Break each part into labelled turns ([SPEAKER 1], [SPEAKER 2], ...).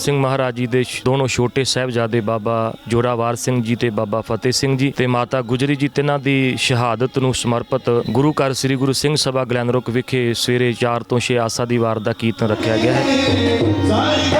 [SPEAKER 1] ਸਿੰਘ ਮਹਾਰਾਜ ਜੀ ਦੇ ਦੋਨੋਂ ਛੋਟੇ ਸਾਹਿਬਜ਼ਾਦੇ ਬਾਬਾ ਜੋਰਾਵਰ ਸਿੰਘ ਜੀ ਤੇ ਬਾਬਾ ਫਤਿਹ ਸਿੰਘ ਜੀ ਤੇ ਮਾਤਾ ਗੁਜਰੀ ਜੀ, ਤਿੰਨਾਂ ਦੀ ਸ਼ਹਾਦਤ ਨੂੰ ਸਮਰਪਿਤ ਗੁਰੂ ਘਰ ਸ੍ਰੀ ਗੁਰੂ ਸਿੰਘ ਸਭਾ ਗਲੈਨਰੋਕ ਵਿਖੇ ਸਵੇਰੇ 4 ਤੋਂ 6 ਆਸਾ ਦੀ ਵਾਰ ਦਾ ਕੀਰਤਨ ਰੱਖਿਆ ਗਿਆ ਹੈ।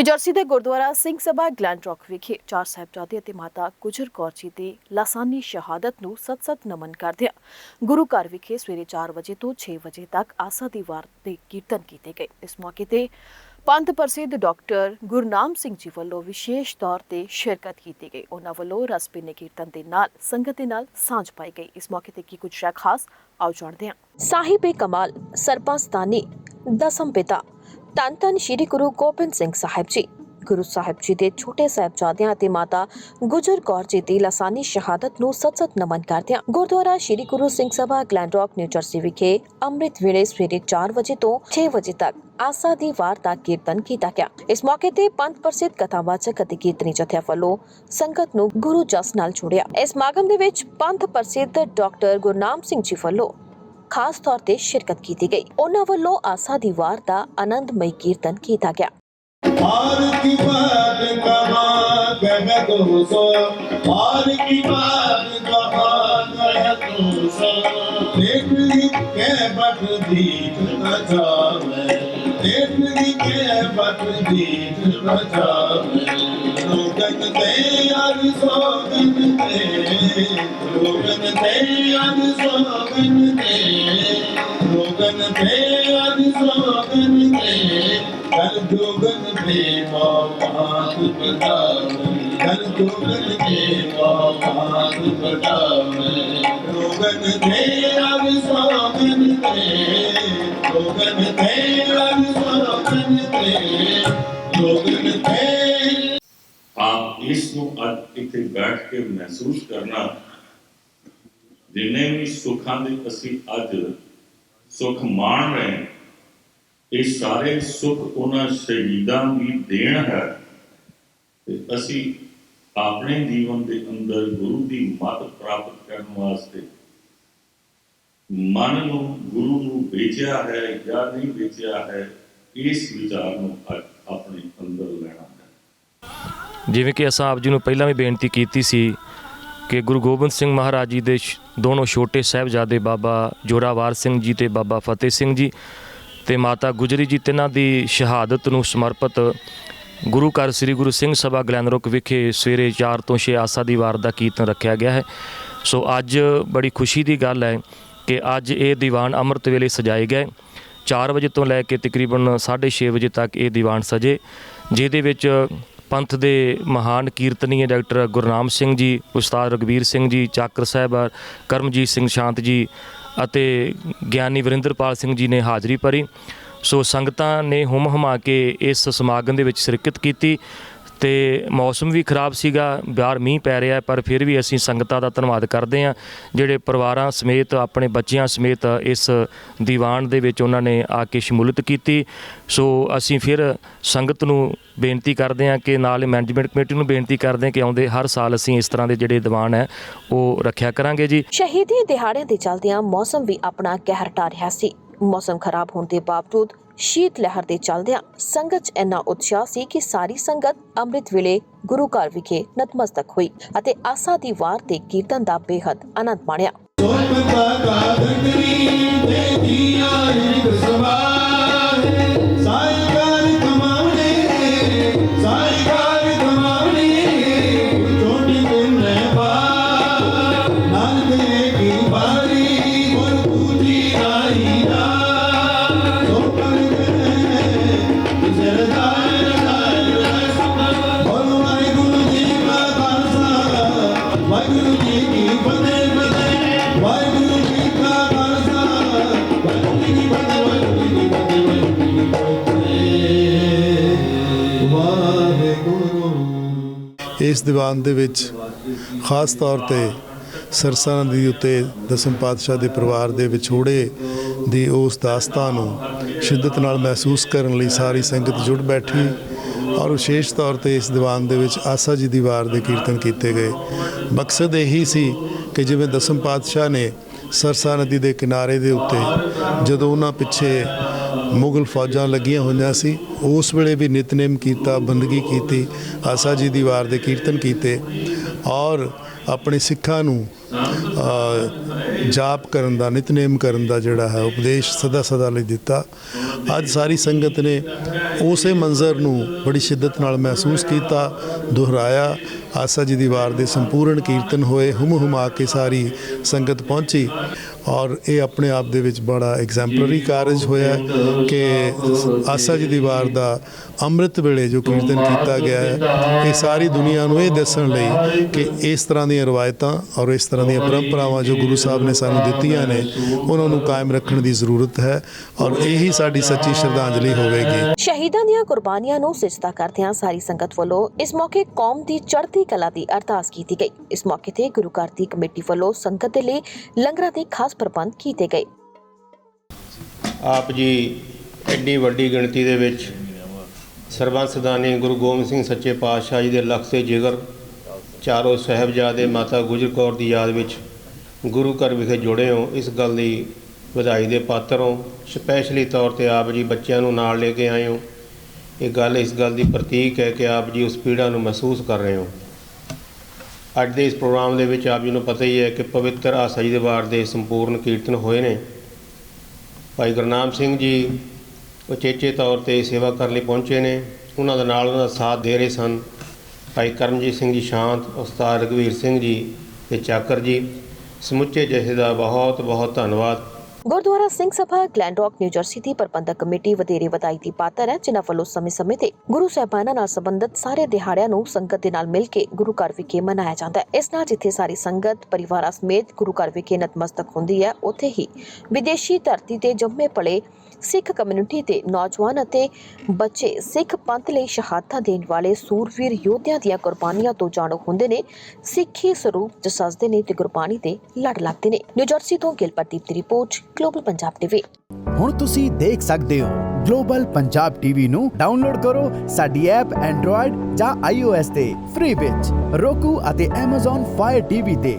[SPEAKER 2] ਨਿਊਜਰਸੀ ਦੇ ਗੁਰਦੁਆਰਾ ਸਿੰਘ ਸਭਾ ਗਲੈਂਡਰੌਕ ਵਿਖੇ ਚਾਰ ਸਾਹਿਬਜ਼ਾਦੇ ਅਤੇ ਮਾਤਾ ਗੁਜਰ ਕੌਰ ਜੀ ਦੀ ਲਾਸਾਨੀ ਸ਼ਹਾਦਤ ਨੂੰ ਸਤ-ਸਤ ਨਮਨ ਕਰਦਿਆਂ ਗੁਰੂ ਘਰ ਵਿਖੇ ਸਵੇਰੇ 4 ਵਜੇ ਤੋਂ 6 ਵਜੇ ਤੱਕ ਆਸਾ ਦੀ ਵਾਰ ਦੇ ਕੀਰਤਨ ਕੀਤੇ ਗਏ। ਇਸ ਮੌਕੇ ਤੇ ਪੰਥ ਪ੍ਰਸਿੱਧ ਡਾਕਟਰ ਗੁਰਨਾਮ ਸਿੰਘ ਜੀ ਵੱਲੋਂ ਵਿਸ਼ੇਸ਼ ਤੌਰ ਤੇ ਸ਼ਿਰਕਤ ਕੀਤੀ ਗਈ। ਉਹਨਾਂ ਵੱਲੋਂ ਰਸਪਿਨੇ ਕੀਰਤਨ ਦੇ ਨਾਲ, ਸੰਗਤ ਦੇ ਨਾਲ ਸਾਂਝ ਪਾਈ ਗਈ। ਇਸ ਮੌਕੇ ਤੇ ਕੀ ਕੁਝ ਹੈ ਖਾਸ, ਆਓ ਜਾਣਦੇ ਹਾਂ। ਸਾਹਿਬੇ ਕਮਾਲ ਸਰਪੰਸਤਾਨੀ ਦਸਮ ਪਿਤਾ। ਧੰਨ ਧੰਨ ਸ਼੍ਰੀ ਗੁਰੂ ਗੋਬਿੰਦ ਸਿੰਘ ਸਾਹਿਬ ਜੀ। ਗੁਰੂ ਸਾਹਿਬ ਜੀ ਦੇ ਛੋਟੇ ਸਾਹਿਬਜ਼ਾਦਿਆਂ ਅਤੇ ਮਾਤਾ ਗੁਜਰ ਕੌਰ ਜੀ ਦੀ ਲਾਸਾਨੀ ਸ਼ਹਾਦਤ ਨੂੰ ਸਤ-ਸਤ ਨਮਨ ਕਰਦਿਆਂ Gurdwara Shri Guru Singh Sabha Glen Rock New Jersey ਵਿਖੇ ਅੰਮ੍ਰਿਤ ਵੇਲੇ ਸਵੇਰੇ 4 ਵਜੇ ਤੋਂ 6 ਵਜੇ ਤੱਕ ਆਸਾ ਦੀ ਵਾਰ ਦਾ ਕੀਰਤਨ ਕੀਤਾ ਗਿਆ। ਇਸ ਮੌਕੇ ਤੇ ਪੰਥ ਪ੍ਰਸਿੱਧ ਕਥਾਵਾਚਕ ਅਤੇ ਕੀਰਤਨੀ ਜਥਿਆ ਵੱਲੋਂ ਸੰਗਤ ਨੂੰ ਗੁਰੂ ਜਸ ਨਾਲ ਜੋੜਿਆ। ਇਸ ਸਮਾਗਮ ਦੇ ਵਿੱਚ ਪੰਥ ਪ੍ਰਸਿੱਧ ਡਾਕਟਰ ਗੁਰਨਾਮ ਸਿੰਘ ਜੀ ਵੱਲੋਂ ਖਾਸ ਤੌਰ ਤੇ ਸ਼ਿਰਕਤ ਕੀਤੀ ਗਈ ਉਹਨਾਂ ਵੱਲੋਂ ਆਸਾ ਦੀ ਵਾਰ ਦਾ ਆਨੰਦਮਈ ਕੀਰਤਨ ਕੀਤਾ ਗਿਆ
[SPEAKER 3] ਆਰਤੀ ਬਾਦ ਕਮਾ ਗਹਿ ਦੋਸੋ ਆਰਤੀ ਬਾਦ ਕਮਾ ਗਹਿ ਦੋਸੋ ਦੇਖ ਲਈ ਕੇ ਬਟ ਦੀਤ ਨਾ ਜਾਵੇ ਦੇਖ ਲਈ ਕੇ ਬਟ ਦੀਤ ਨਾ ਜਾਵੇ ਲੋਕਨ ਤੇ ਅਰ ਸੋਗਨ ਤੇ ਲੋਕਨ ਤੇ ਅਰ ਸੋਗਨ ਜੋਗਨ ਮਾਤ ਬਤਾਵੇ ਕਲ ਜੋਗਨ ਤੇ ਮਾਤ ਬਤਾਵੇ ਰੋਗਨ ਤੇ ਅਗ ਸੋਗਨ ਤੇ ਰੋਗਨ ਤੇ ਅਗ ਸੋਗਨ ਤੇ ਰੋਗਨ ਤੇ
[SPEAKER 4] ਆਪ ਇਸ ਨੂੰ ਅੱਜ ਇੱਥੇ ਬੈਠ ਕੇ ਮਹਿਸੂਸ ਕਰਨਾ ਜਿੰਨੇ ਵੀ ਸੁੱਖਾਂ ਦੇ ਅਸੀਂ ਅੱਜ ਸੁਖ ਮਾਣ ਰਹੇ ਇਹ ਸਾਰੇ ਸੁੱਖ ਉਹਨਾਂ ਸ਼ਹੀਦਾਂ ਦੀ ਦੇਣ ਹੈ। ਤੇ ਅਸੀਂ ਆਪਣੇ ਜੀਵਨ ਦੇ ਅੰਦਰ ਗੁਰੂ ਦੀ ਮੱਤ ਪ੍ਰਾਪਤ ਕਰਨ ਵਾਸਤੇ ਮਨ ਨੂੰ ਗੁਰੂ ਨੂੰ ਵੇਚਿਆ ਹੈ ਜਾਂ ਨਹੀਂ ਵੇਚਿਆ ਹੈ, ਇਸ ਵਿਚਾਰ ਨੂੰ ਆਪਣੇ ਅੰਦਰ ਲੈਣਾ ਹੈ।
[SPEAKER 1] ਜਿਵੇਂ ਕਿ ਅਸਾਂ ਜੀ ਨੂੰ ਪਹਿਲਾਂ ਵੀ ਬੇਨਤੀ ਕੀਤੀ ਸੀ ਕਿ ਗੁਰੂ ਗੋਬਿੰਦ ਸਿੰਘ ਮਹਾਰਾਜ ਜੀ ਦੇ ਸ਼- ਦੋਨੋਂ ਛੋਟੇ ਸਾਹਿਬਜ਼ਾਦੇ ਬਾਬਾ ਜੋਰਾਵਰ ਸਿੰਘ ਜੀ ਤੇ ਬਾਬਾ ਫਤਿਹ ਸਿੰਘ ਜੀ ਤੇ ਮਾਤਾ ਗੁਜਰੀ ਜੀ ਤਿੰਨਾਂ ਦੀ ਸ਼ਹਾਦਤ ਨੂੰ ਸਮਰਪਿਤ ਗੁਰੂ ਘਰ ਸ੍ਰੀ ਗੁਰੂ ਸਿੰਘ ਸਭਾ ਗਲੈਨਰੋਕ ਵਿਖੇ ਸਵੇਰੇ 4 ਤੋਂ 6 ਆਸਾ ਦੀ ਵਾਰ ਦਾ ਕੀਰਤਨ ਰੱਖਿਆ ਗਿਆ ਹੈ। ਸੋ ਅੱਜ ਬੜੀ ਖੁਸ਼ੀ ਦੀ ਗੱਲ ਹੈ ਕਿ ਅੱਜ ਇਹ ਦੀਵਾਨ ਅੰਮ੍ਰਿਤ ਵੇਲੇ ਸਜਾਏ ਗਏ। 4 ਵਜੇ ਤੋਂ ਲੈ ਕੇ ਤਕਰੀਬਨ 6:30 ਵਜੇ ਤੱਕ ਇਹ ਦੀਵਾਨ ਸਜੇ, ਜਿਹਦੇ ਵਿੱਚ ਪੰਥ ਦੇ ਮਹਾਨ ਕੀਰਤਨੀਏ ਡਾਕਟਰ ਗੁਰਨਾਮ ਸਿੰਘ ਜੀ, ਉਸਤਾਦ ਰਗਵੀਰ ਸਿੰਘ ਜੀ, ਚਾਕਰ ਸਾਹਿਬ, ਕਰਮਜੀਤ ਸਿੰਘ ਸ਼ਾਂਤ ਜੀ ਅਤੇ ਗਿਆਨੀ ਵਰਿੰਦਰਪਾਲ ਸਿੰਘ ਜੀ ਨੇ ਹਾਜ਼ਰੀ ਭਰੀ। ਸੋ ਸੰਗਤਾਂ ਨੇ ਹੁਮ ਹਮਾ ਕੇ ਇਸ ਸਮਾਗਮ ਦੇ ਵਿੱਚ ਸ਼ਿਰਕਤ ਕੀਤੀ। ਤੇ ਮੌਸਮ ਵੀ ਖਰਾਬ ਸੀਗਾ, ਬਾਹਰ ਮੀਂਹ ਪੈ ਰਿਹਾ ਪਰ ਫਿਰ ਵੀ ਅਸੀਂ ਸੰਗਤਾਂ ਦਾ ਧੰਨਵਾਦ ਕਰਦੇ ਹਾਂ। ਜਿਹੜੇ ਪਰਿਵਾਰਾਂ ਸਮੇਤ, ਆਪਣੇ ਬੱਚਿਆਂ ਸਮੇਤ ਇਸ ਦੀਵਾਨ ਦੇ ਵਿੱਚ ਉਹਨਾਂ ਨੇ ਆ ਕੇ ਸ਼ਮੂਲਤ ਕੀਤੀ। ਸੋ ਅਸੀਂ ਫਿਰ ਸੰਗਤ ਨੂੰ ਬੇਨਤੀ ਕਰਦੇ ਹਾਂ ਕਿ ਨਾਲ ਮੈਨੇਜਮੈਂਟ ਕਮੇਟੀ ਨੂੰ ਬੇਨਤੀ ਕਰਦੇ ਹਾਂ ਕਿ ਆਉਂਦੇ ਹਰ ਸਾਲ ਅਸੀਂ ਇਸ ਤਰ੍ਹਾਂ ਦੇ ਜਿਹੜੇ ਦੀਵਾਨ ਹੈ, ਉਹ ਰੱਖਿਆ ਕਰਾਂਗੇ ਜੀ।
[SPEAKER 2] ਸ਼ਹੀਦੀ ਦਿਹਾੜੇ ਦੇ ਚੱਲਦਿਆਂ ਮੌਸਮ ਵੀ ਆਪਣਾ ਕਹਿਰ ਢਾ ਰਿਹਾ ਸੀ। ਮੌਸਮ ਖਰਾਬ ਹੋਣ ਦੇ ਬਾਵਜੂਦ ਸ਼ੀਤ ਲਹਿਰ ਦੇ ਚੱਲਦਿਆਂ ਸੰਗਤ 'ਚ ਇੰਨਾ ਉਤਸ਼ਾਹ ਸੀ ਕਿ ਸਾਰੀ ਸੰਗਤ ਅੰਮ੍ਰਿਤ ਵੇਲੇ ਗੁਰੂ ਘਰ ਵਿਖੇ ਨਤਮਸਤਕ ਹੋਈ ਅਤੇ ਆਸਾ ਦੀ ਵਾਰ ਤੇ ਕੀਰਤਨ ਦਾ ਬੇਹੱਦ ਆਨੰਦ ਮਾਣਿਆ।
[SPEAKER 5] ਇਸ ਦੀਵਾਨ ਦੇ ਵਿੱਚ ਖਾਸ ਤੌਰ ਤੇ ਸਰਸਾ ਨਦੀ ਉੱਤੇ ਦਸਮ ਪਾਤਸ਼ਾਹ ਦੇ ਪਰਿਵਾਰ ਦੇ ਵਿਛੋੜੇ ਦੀ ਉਸ ਦਾਸਤਾਨ ਨੂੰ ਸ਼ਿੱਦਤ ਨਾਲ ਮਹਿਸੂਸ ਕਰਨ ਲਈ ਸਾਰੀ ਸੰਗਤ ਜੁੜ ਬੈਠੀ ਔਰ ਵਿਸ਼ੇਸ਼ ਤੌਰ ਤੇ ਇਸ ਦੀਵਾਨ ਦੇ ਵਿੱਚ ਆਸਾ ਜੀ ਦੀ ਵਾਰ ਦੇ ਕੀਰਤਨ ਕੀਤੇ ਗਏ। ਮਕਸਦ ਇਹੀ ਸੀ ਕਿ ਜਿਵੇਂ ਦਸਮ ਪਾਤਸ਼ਾਹ ਨੇ ਸਰਸਾ ਨਦੀ ਦੇ ਕਿਨਾਰੇ ਦੇ ਉੱਤੇ ਜਦੋਂ ਉਹਨਾਂ ਪਿੱਛੇ ਮੁਗਲ ਫੌਜਾਂ ਲੱਗੀਆਂ ਹੋਈਆਂ ਸੀ। ਉਸ ਵੇਲੇ ਵੀ ਨਿਤਨੇਮ ਕੀਤਾ, ਬੰਦਗੀ ਕੀਤੀ, ਆਸਾ ਜੀ ਦੀ ਵਾਰ ਦੇ ਕੀਰਤਨ ਕੀਤੇ ਔਰ ਆਪਣੇ ਸਿੱਖਾਂ ਨੂੰ ਜਾਪ ਕਰਨ ਦਾ, ਨਿਤਨੇਮ ਕਰਨ ਦਾ ਜਿਹੜਾ ਹੈ, ਉਪਦੇਸ਼ ਸਦਾ ਸਦਾ ਲਈ ਦਿੱਤਾ। ਅੱਜ ਸਾਰੀ ਸੰਗਤ ਨੇ ਉਸੇ ਮੰਜ਼ਰ ਨੂੰ ਬੜੀ ਸ਼ਿੱਦਤ ਨਾਲ ਮਹਿਸੂਸ ਕੀਤਾ, ਦੁਹਰਾਇਆ। ਆਸਾ ਜੀ ਦੀ ਵਾਰ ਦੇ ਸੰਪੂਰਨ ਕੀਰਤਨ ਹੋਏ, ਹੁਮ ਹੁਮਾ ਕੇ ਸਾਰੀ ਸੰਗਤ ਪਹੁੰਚੀ ਔਰ ਇਹ ਆਪਣੇ ਆਪ ਦੇ ਵਿੱਚ ਬੜਾ ਐਗਜ਼ੈਂਪਲਰੀ ਕਾਰਜ ਹੋਇਆ। ਕਿ ਆਸਾ ਜੀ ਦੀ ਵਾਰ ਦਾ ਅੰਮ੍ਰਿਤ ਵੇਲੇ ਜੋ ਕੀਰਤਨ ਕੀਤਾ ਗਿਆ ਹੈ ਇਹ ਸਾਰੀ ਦੁਨੀਆ ਨੂੰ ਇਹ ਦੱਸਣ ਲਈ ਕਿ ਇਸ ਤਰ੍ਹਾਂ ਦੀਆਂ ਰਵਾਇਤਾਂ ਔਰ ਇਸ ਤਰ੍ਹਾਂ ਦੀਆਂ ਪਰੰਪਰਾਵਾਂ ਜੋ ਗੁਰੂ ਸਾਹਿਬ ਨੇ ਸਾਨੂੰ ਦਿੱਤੀਆਂ ਨੇ ਉਹਨਾਂ ਨੂੰ ਕਾਇਮ ਰੱਖਣ ਦੀ ਜ਼ਰੂਰਤ ਹੈ ਔਰ ਇਹੀ ਸਾਡੀ ਸੱਚੀ ਸ਼ਰਧਾਂਜਲੀ ਹੋਵੇਗੀ।
[SPEAKER 2] ਸ਼ਹੀਦਾਂ ਦੀਆਂ ਕੁਰਬਾਨੀਆਂ ਨੂੰ ਸਿਜਦਾ ਕਰਦਿਆਂ ਸਾਰੀ ਸੰਗਤ ਵੱਲੋਂ ਇਸ ਮੌਕੇ ਕੌਮ ਦੀ ਚੜ੍ਹਦੀ ਕਲਾ ਦੀ ਅਰਦਾਸ ਕੀਤੀ ਗਈ। ਇਸ ਮੌਕੇ ਤੇ ਗੁਰੂ ਘਰ ਦੀ ਕਮੇਟੀ ਵੱਲੋਂ ਸੰਗਤ ਦੇ ਲਈ ਲੰਗਰਾਂ ਦੇ ਖਾਸ ਪ੍ਰਬੰਧ ਕੀਤੇ ਗਏ।
[SPEAKER 6] ਆਪ ਜੀ ਐਡੀ ਵੱਡੀ ਗਿਣਤੀ ਦੇ ਵਿੱਚ ਸਰਬੰਸ ਦਾਨੀ ਗੁਰੂ ਗੋਬਿੰਦ ਸਿੰਘ ਸੱਚੇ ਪਾਤਸ਼ਾਹ ਜੀ ਦੇ ਲਖਤੇ ਜਿਗਰ, ਚਾਰੋਂ ਸਾਹਿਬਜ਼ਾਦੇ ਮਾਤਾ ਗੁਜਰ ਕੌਰ ਦੀ ਯਾਦ ਵਿੱਚ ਗੁਰੂ ਘਰ ਵਿਖੇ ਜੁੜੇ ਹੋ। ਇਸ ਗੱਲ ਦੀ ਵਧਾਈ ਦੇ ਪਾਤਰ ਹੋ। ਸਪੈਸ਼ਲੀ ਤੌਰ ਤੇ ਆਪ ਜੀ ਬੱਚਿਆਂ ਨੂੰ ਨਾਲ ਲੈ ਕੇ ਆਏ ਹੋ। ਇਹ ਗੱਲ ਇਸ ਗੱਲ ਦੀ ਪ੍ਰਤੀਕ ਹੈ ਕਿ ਆਪ ਜੀ ਉਸ ਪੀੜਾ ਨੂੰ ਮਹਿਸੂਸ ਕਰ ਰਹੇ ਹੋ। ਅੱਜ ਦੇ ਇਸ ਪ੍ਰੋਗਰਾਮ ਦੇ ਵਿੱਚ ਆਪ ਜੀ ਨੂੰ ਪਤਾ ਹੀ ਹੈ ਕਿ ਪਵਿੱਤਰ ਆਸਾ ਜੀ ਦੇ ਵਾਰ ਦੇ ਸੰਪੂਰਨ ਕੀਰਤਨ ਹੋਏ ਨੇ। ਭਾਈ ਗੁਰਨਾਮ ਸਿੰਘ ਜੀ ਉਚੇਚੇ ਤੌਰ ਤੇ ਸੇਵਾ ਕਰਨ ਲਈ ਪਹੁੰਚੇ ਨੇ। ਉਹਨਾਂ ਦੇ ਨਾਲ ਉਹਨਾਂ ਦਾ ਸਾਥ ਦੇ ਰਹੇ ਸਨ। ਭਾਈ ਕਰਮਜੀਤ ਸਿੰਘ ਜੀ ਸ਼ਾਂਤ, ਉਸਤਾਦ ਰਘਵੀਰ ਸਿੰਘ ਜੀ ਤੇ ਚਾਕਰ ਜੀ। ਸਮੁੱਚੇ ਜਥੇ ਦਾ ਬਹੁਤ ਬਹੁਤ ਧੰਨਵਾਦ।
[SPEAKER 2] Gurdwara Singh Sabha Glen Rock New Jersey ਦੀ ਪ੍ਰਬੰਧਕ ਕਮੇਟੀ ਵਧੇਰੇ ਵਧਾਈ ਦੀ ਪਾਤਰ ਹੈ, ਜਿਨ੍ਹਾਂ ਵੱਲੋਂ ਸਮੇਂ-ਸਮੇਂ ਤੇ ਗੁਰੂ ਸਾਹਿਬਾਨਾਂ ਨਾਲ ਸੰਬੰਧਿਤ ਸਾਰੇ ਦਿਹਾੜਿਆਂ ਨੂੰ ਸੰਗਤ ਦੇ ਨਾਲ ਮਿਲ ਕੇ ਗੁਰੂ ਘਰ ਵਿਖੇ ਮਨਾਇਆ ਜਾਂਦਾ ਹੈ। ਇਸ ਨਾਲ ਜਿੱਥੇ ਸਾਰੀ ਸੰਗਤ, ਪਰਿਵਾਰਾਂ ਸਮੇਤ ਗੁਰੂ ਘਰ ਵਿਖੇ ਨਤਮਸਤਕ ਹੁੰਦੀ ਹੈ, ਉੱਥੇ ਹੀ ਵਿਦੇਸ਼ੀ ਧਰਤੀ ਤੇ ਜੰਮੇ ਪਲੇ ਸਿੱਖ ਕਮਿਊਨਿਟੀ ਦੇ ਨੌਜਵਾਨ ਅਤੇ ਬੱਚੇ ਸਿੱਖ ਪੰਥ ਲਈ ਸ਼ਹਾਦਤਾਂ ਦੇਣ ਵਾਲੇ ਸੂਰਵੀਰ ਯੋਧਿਆਂ ਦੀਆਂ ਕੁਰਬਾਨੀਆਂ ਤੋਂ ਜਾਣੂ ਹੁੰਦੇ ਨੇ। ਸਿੱਖੀ ਸਰੂਪ ਚ ਸਜਦੇ ਨੇ ਤੇ ਗੁਰਬਾਣੀ ਦੇ ਲੜ ਲੱਗਦੇ ਨੇ। ਨਿਊ ਤੋਂ ਗਿਲਪਰਦੀਪ ਦੀ ਰਿਪੋਰਟ ਗਲੋਬਲ ਪੰਜਾਬ ਟੀਵੀ
[SPEAKER 7] ਹੁਣ ਤੁਸੀਂ ਦੇਖ ਸਕਦੇ ਹੋ ਗਲੋਬਲ ਪੰਜਾਬ ਟੀਵੀ ਨੂੰ ਡਾਊਨਲੋਡ ਕਰੋ ਸਾਡੀ ਐਪ ਐਂਡਰੋਇਡ ਜਾਂ iOS ਤੇ ਫ੍ਰੀ ਵਿੱਚ। Roku ਅਤੇ Amazon Fire TV ਤੇ।